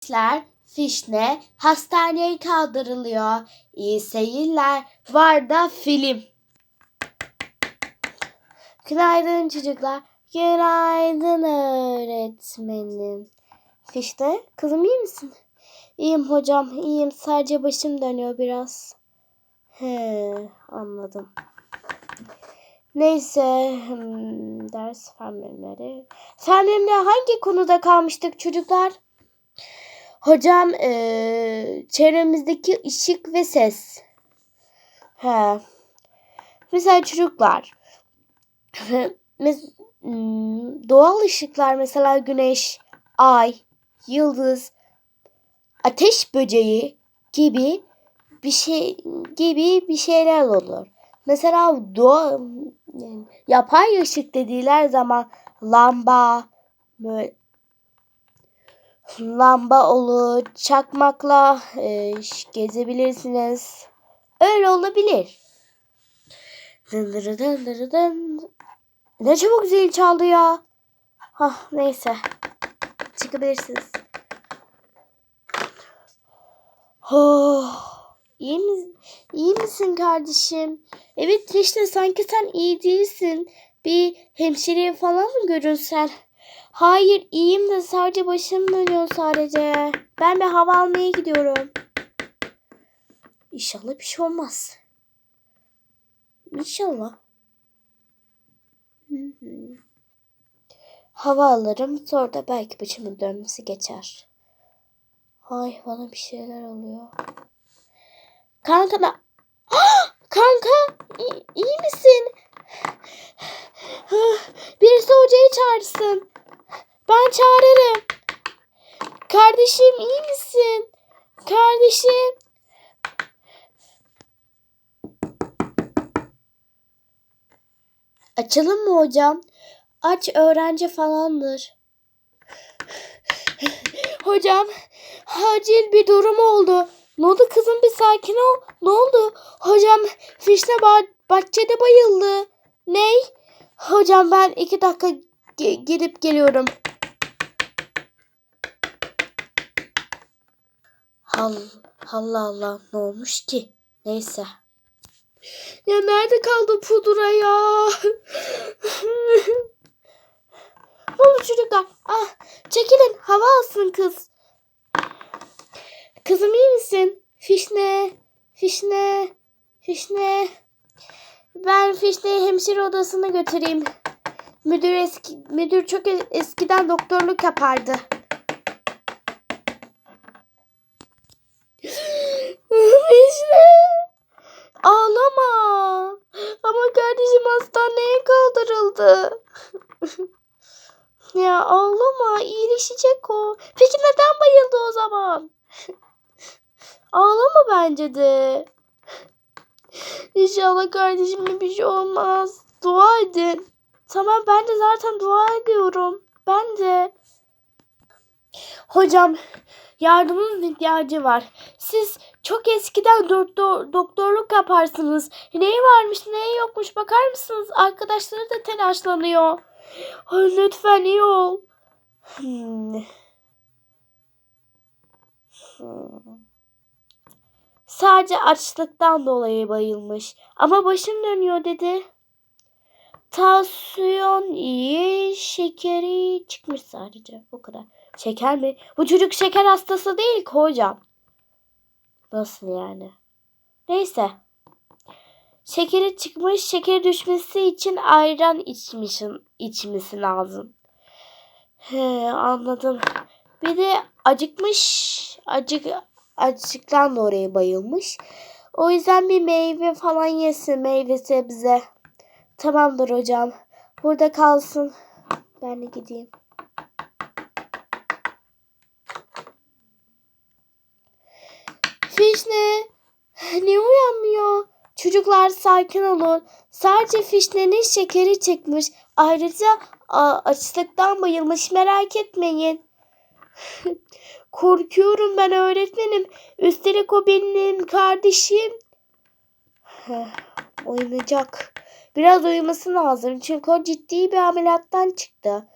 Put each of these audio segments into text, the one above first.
Gençler fişne hastaneye kaldırılıyor. İyi seyirler. Var da film. Günaydın çocuklar. Günaydın öğretmenim. Fişne kızım iyi misin? İyiyim hocam iyiyim. Sadece başım dönüyor biraz. He anladım. Neyse hmm, ders fen bilimleri. Fen bilimleri hangi konuda kalmıştık çocuklar? Hocam eee, çevremizdeki ışık ve ses. He. Mesela çocuklar. hmm, doğal ışıklar mesela güneş, ay, yıldız, ateş böceği gibi bir şey gibi bir şeyler olur. Mesela doğa, yapay ışık dediler zaman lamba böyle lamba olur, çakmakla e, gezebilirsiniz. Öyle olabilir. Dındırı dındırı dın. Ne çabuk zil çaldı ya. Hah neyse. Çıkabilirsiniz. Oh, iyi, mi, iyi misin kardeşim? Evet işte sanki sen iyi değilsin. Bir hemşireye falan mı görünsen? Hayır iyiyim de sadece başım dönüyor sadece. Ben bir hava almaya gidiyorum. İnşallah bir şey olmaz. İnşallah. Hava alırım sonra da belki başımın dönmesi geçer. Ay bana bir şeyler oluyor. Kanka da... Kanka iyi, iyi misin? Kardeşim iyi misin? Kardeşim. Açalım mı hocam? Aç öğrenci falandır. hocam acil bir durum oldu. Ne oldu kızım bir sakin ol. Ne oldu? Hocam fişne bah bahçede bayıldı. Ney? Hocam ben iki dakika ge- gidip geliyorum. Hal, Allah Allah ne olmuş ki? Neyse. Ya nerede kaldı pudra ya? oldu çocuklar? Ah, çekilin hava alsın kız. Kızım iyi misin? Fişne, fişne, fişne. Ben fişneyi hemşire odasına götüreyim. Müdür eski müdür çok es- eskiden doktorluk yapardı. Fişne. Ağlama. Ama kardeşim hastaneye kaldırıldı. ya ağlama iyileşecek o. Peki neden bayıldı o zaman? ağlama bence de. İnşallah kardeşime bir şey olmaz. Dua edin. Tamam ben de zaten dua ediyorum. Ben de. Hocam yardımınız ihtiyacı var. Siz çok eskiden doktor, doktorluk yaparsınız. Neyi varmış neyi yokmuş bakar mısınız? Arkadaşları da telaşlanıyor. Lütfen iyi ol. Sadece açlıktan dolayı bayılmış. Ama başım dönüyor dedi. Tansiyon iyi, şekeri çıkmış sadece. Bu kadar. Şeker mi? Bu çocuk şeker hastası değil ki hocam. Nasıl yani? Neyse. Şekeri çıkmış, şeker düşmesi için ayran içmişin, içmesi lazım. He, anladım. Bir de acıkmış, acık açlıktan dolayı bayılmış. O yüzden bir meyve falan yesin, meyve sebze. Tamamdır hocam. Burada kalsın. Ben de gideyim. Fişne. Niye uyanmıyor? Çocuklar sakin olun. Sadece fişnenin şekeri çıkmış. Ayrıca açlıktan bayılmış. Merak etmeyin. Korkuyorum ben öğretmenim. Üstelik o benim kardeşim. Uyanacak. Biraz uyuması lazım. Çünkü o ciddi bir ameliyattan çıktı.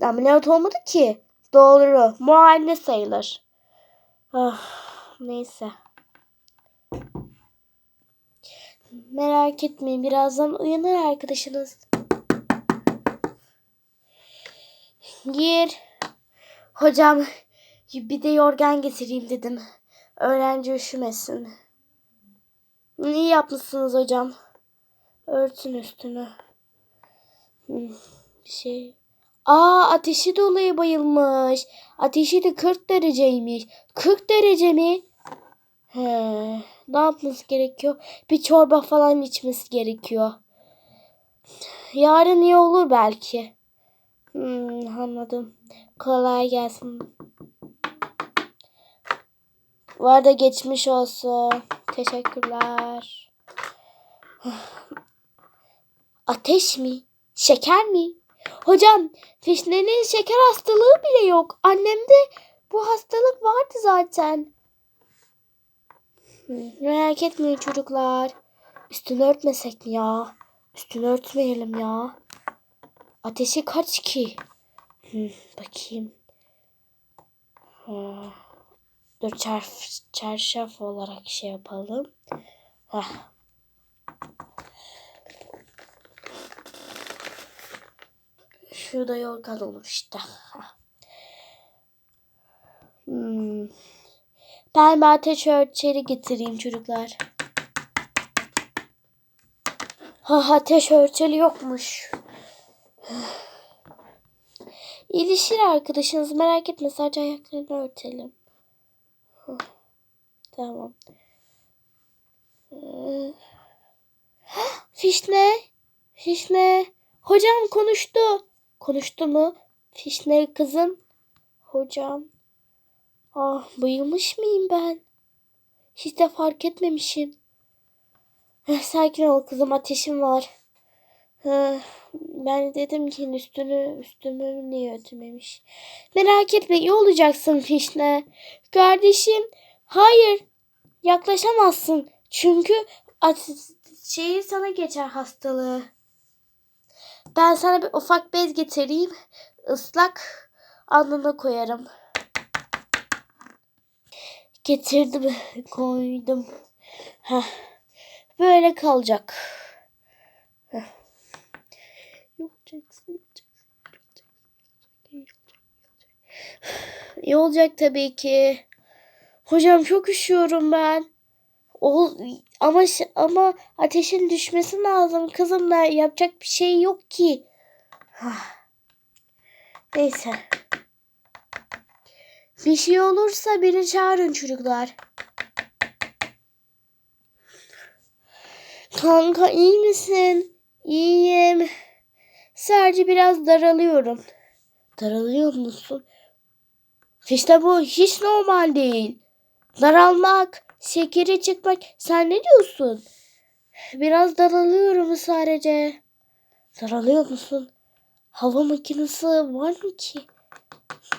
Ameliyat olmadı ki. Doğru. Muayene sayılır. Ah, neyse. Merak etmeyin. Birazdan uyanır arkadaşınız. Gir. Hocam bir de yorgan getireyim dedim. Öğrenci üşümesin. İyi yapmışsınız hocam. Örtün üstünü. Hmm, Bir şey. Aa ateşi dolayı bayılmış. Ateşi de 40 dereceymiş. 40 derece mi? He, ne yapması gerekiyor? Bir çorba falan içmesi gerekiyor. Yarın iyi olur belki. Hmm, anladım. Kolay gelsin. Var da geçmiş olsun. Teşekkürler. Ateş mi? Şeker mi? Hocam Fişne'nin şeker hastalığı bile yok. Annemde bu hastalık vardı zaten. Hmm, Merak etmeyin çocuklar. Üstünü örtmesek mi ya? Üstünü örtmeyelim ya. Ateşi kaç ki? Hmm, bakayım. Ha. Dur çarf, çarşaf olarak şey yapalım. Heh. Şurada yorgan olur işte. Hmm. Ben bir ateş ölçeri getireyim çocuklar. Ha ateş ölçeri yokmuş. İlişir arkadaşınız merak etme sadece ayaklarını örtelim. Tamam. Ee, Fişne. Fişne. Hocam konuştu. Konuştu mu? Fişne kızım. Hocam. Ah bayılmış mıyım ben? Hiç de fark etmemişim. Sakin ol kızım ateşim var. Ben dedim ki üstünü üstümü niye örtmemiş. Merak etme iyi olacaksın Fişne. Kardeşim hayır yaklaşamazsın. Çünkü şeyi sana geçer hastalığı. Ben sana bir ufak bez getireyim. Islak alnına koyarım. Getirdim koydum. Heh. Böyle kalacak. Heh. Yapacaksın, yapacaksın, yapacaksın. İyi olacak tabii ki. Hocam çok üşüyorum ben. O, ama ama ateşin düşmesi lazım. Kızım da yapacak bir şey yok ki. Hah. Neyse. Bir şey olursa beni çağırın çocuklar. Kanka iyi misin? İyiyim. Sadece biraz daralıyorum. Daralıyor musun? İşte bu hiç normal değil. Daralmak, şekeri çıkmak. Sen ne diyorsun? Biraz daralıyorum sadece. Daralıyor musun? Hava makinesi var mı ki?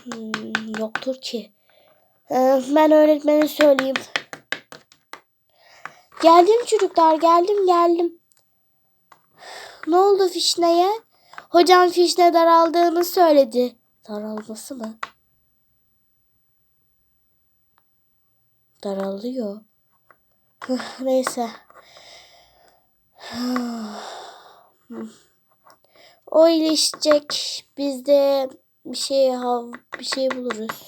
Hmm, yoktur ki. Ee, ben öğretmene söyleyeyim. Geldim çocuklar geldim geldim. Ne oldu Fişne'ye? Hocam Fişne daraldığını söyledi. Daralması mı? Daralıyor. Neyse. O iyileşecek. Biz de bir şey hav bir şey buluruz.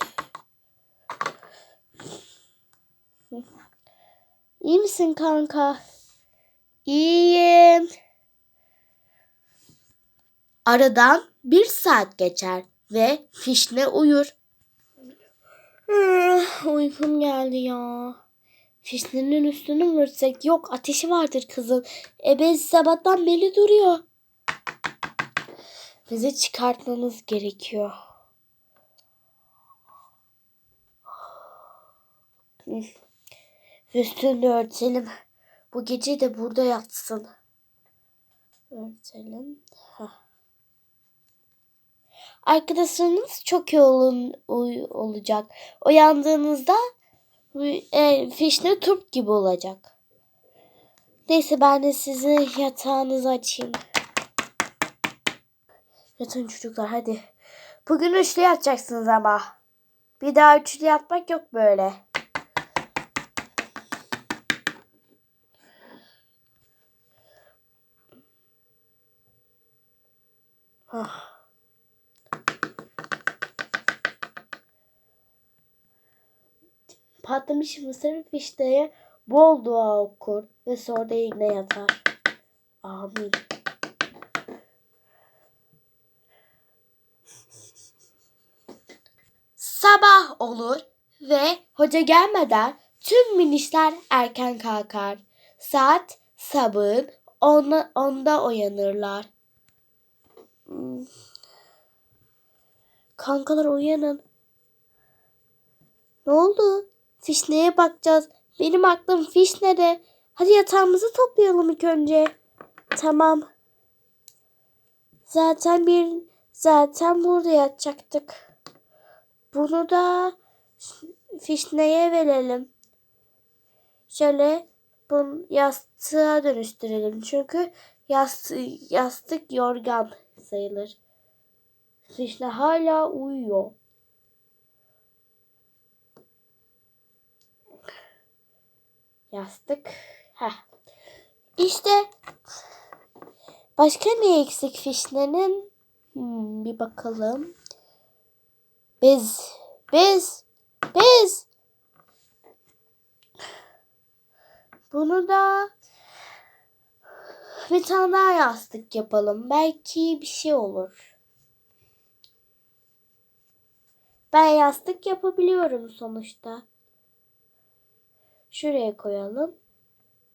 İyi misin kanka? İyiyim. Aradan bir saat geçer ve Fişne uyur. Ah, Uykum geldi ya. Fişnenin üstünü mü örtsek? Yok ateşi vardır kızın. Ebe sabahtan beri duruyor. Bizi çıkartmamız gerekiyor. Üstünü örtelim. Bu gece de burada yatsın. Örtelim. Hah. Arkadaşlarınız çok iyi olun, olacak. Uyandığınızda e, fişne turp gibi olacak. Neyse ben de sizi yatağınızı açayım. Yatın çocuklar hadi. Bugün üçlü yatacaksınız ama. Bir daha üçlü yatmak yok böyle. Patlamış mısır fişteye bol dua okur ve sonra yine yatar. Amin. Sabah olur ve hoca gelmeden tüm minişler erken kalkar. Saat sabahın onda, onda uyanırlar. Kankalar uyanın. Ne oldu? Fişneye bakacağız. Benim aklım fişnede. Hadi yatağımızı toplayalım ilk önce. Tamam. Zaten bir zaten burada yatacaktık. Bunu da fişneye verelim. Şöyle bunu yastığa dönüştürelim. Çünkü yastık, yastık yorgan sayılır. Fişne hala uyuyor. Yastık. Heh. İşte başka ne eksik fişnenin? Hmm, bir bakalım. Bez. Bez. Bez. Bunu da bir tane daha yastık yapalım. Belki bir şey olur. Ben yastık yapabiliyorum sonuçta. Şuraya koyalım.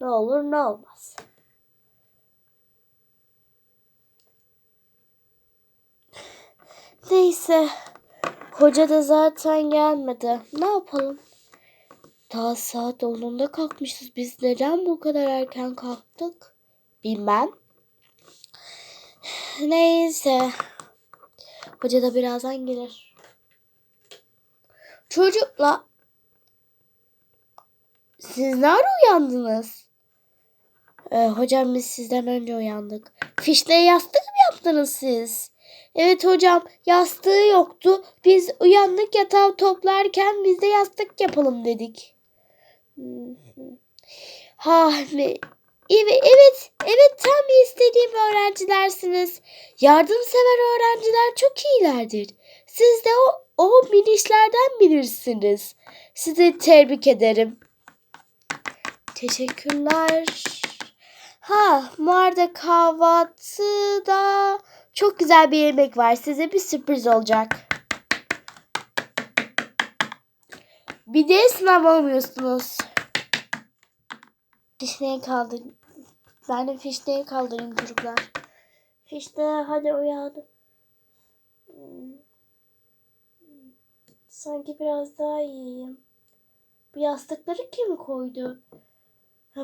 Ne olur ne olmaz. Neyse. Hoca da zaten gelmedi. Ne yapalım? Daha saat 10'unda kalkmışız. Biz neden bu kadar erken kalktık? Bilmem. Neyse. Hoca da birazdan gelir. Çocukla siz nerede uyandınız? Ee, hocam biz sizden önce uyandık. Fişle yastık mı yaptınız siz? Evet hocam yastığı yoktu. Biz uyandık yatağı toplarken biz de yastık yapalım dedik. Ha ne? Evet, evet, evet tam istediğim öğrencilersiniz. Yardımsever öğrenciler çok iyilerdir. Siz de o, o minişlerden bilirsiniz. Sizi tebrik ederim. Teşekkürler. Ha, bu arada kahvaltıda çok güzel bir yemek var. Size bir sürpriz olacak. Bir de sınav olmuyorsunuz. Fişneyi kaldır. Ben de fişneyi kaldırayım çocuklar. Fişne hadi uyandım. Sanki biraz daha iyiyim. Bu yastıkları kim koydu?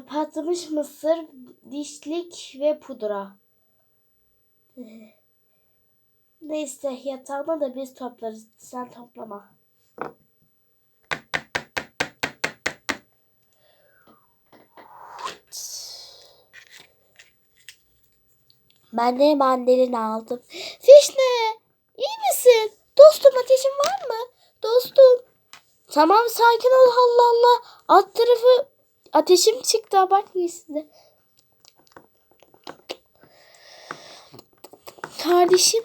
Patlamış mısır, dişlik ve pudra. Neyse yatağını da biz toplarız. Sen toplama. Ben de mandalina aldım. Fişne, iyi misin? Dostum ateşin var mı? Dostum. Tamam sakin ol Allah Allah. Alt tarafı ateşim çıktı abartmayın size. Kardeşim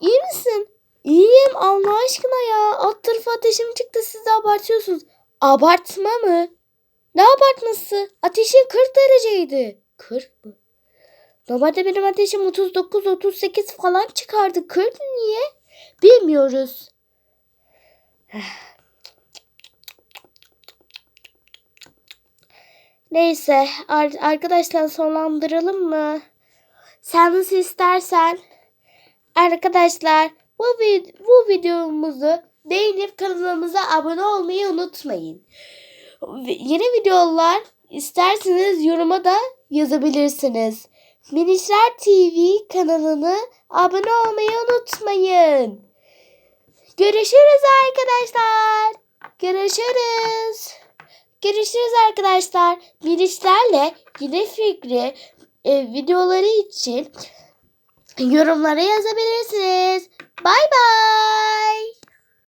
iyi misin? İyiyim Allah aşkına ya. Alt tarafı ateşim çıktı siz de abartıyorsunuz. Abartma mı? Ne abartması? Ateşin 40 dereceydi. 40 mı? Normalde benim ateşim 39-38 falan çıkardı. 40 niye? Bilmiyoruz. Neyse arkadaşlar sonlandıralım mı? Sen nasıl istersen. Arkadaşlar bu, vid bu videomuzu beğenip kanalımıza abone olmayı unutmayın. Yeni videolar isterseniz yoruma da yazabilirsiniz. Minişler TV kanalını abone olmayı unutmayın. Görüşürüz arkadaşlar. Görüşürüz. Görüşürüz arkadaşlar. Minişlerle yine fikri e, videoları için yorumlara yazabilirsiniz. Bay bay.